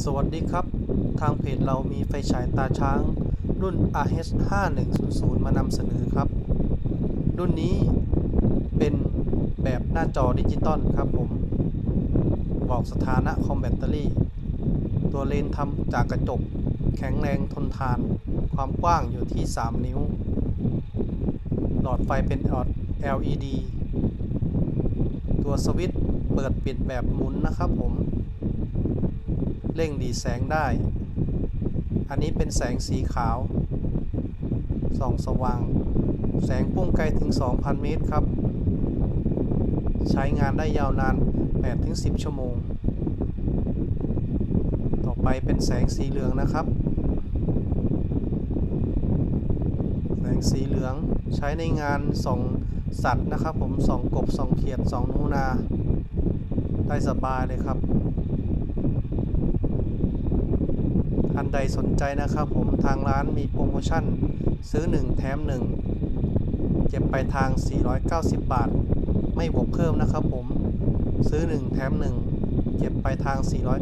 สวัสดีครับ ทางเพจเรามีไฟฉายตาช้าง รุ่น RH 5100 มานำเสนอครับ รุ่นนี้เป็นแบบหน้าจอดิจิตอลครับผม บอกสถานะคอมแบตเตอรี่ ตัวเลนทำจากกระจก แข็งแรงทนทาน ความกว้างอยู่ที่ 3 นิ้ว หลอดไฟเป็นหลอด LED ตัวสวิตช์เปิดปิดแบบหมุนนะครับผม เร่งดีแสงได้ อันนี้เป็นแสงสีขาว ส่องสว่าง แสงพุ่งไกลถึง 2,000 เมตรครับ ใช้งานได้ยาวนาน 8-10 ชั่วโมง ต่อไปเป็นแสงสีเหลืองนะครับ แสงสีเหลืองใช้ในงานส่องสัตว์นะครับผมส่องกบส่องเขียดส่องนูนา ได้สบายเลยครับ ท่านใดสนใจนะครับ ผมทางร้านมีโปรโมชั่นซื้อ 1 แถม 1 เก็บไปลายทาง 490 บาท ไม่บวกเพิ่มนะครับผมซื้อ 1 แถม 1 เก็บไปลายทาง 400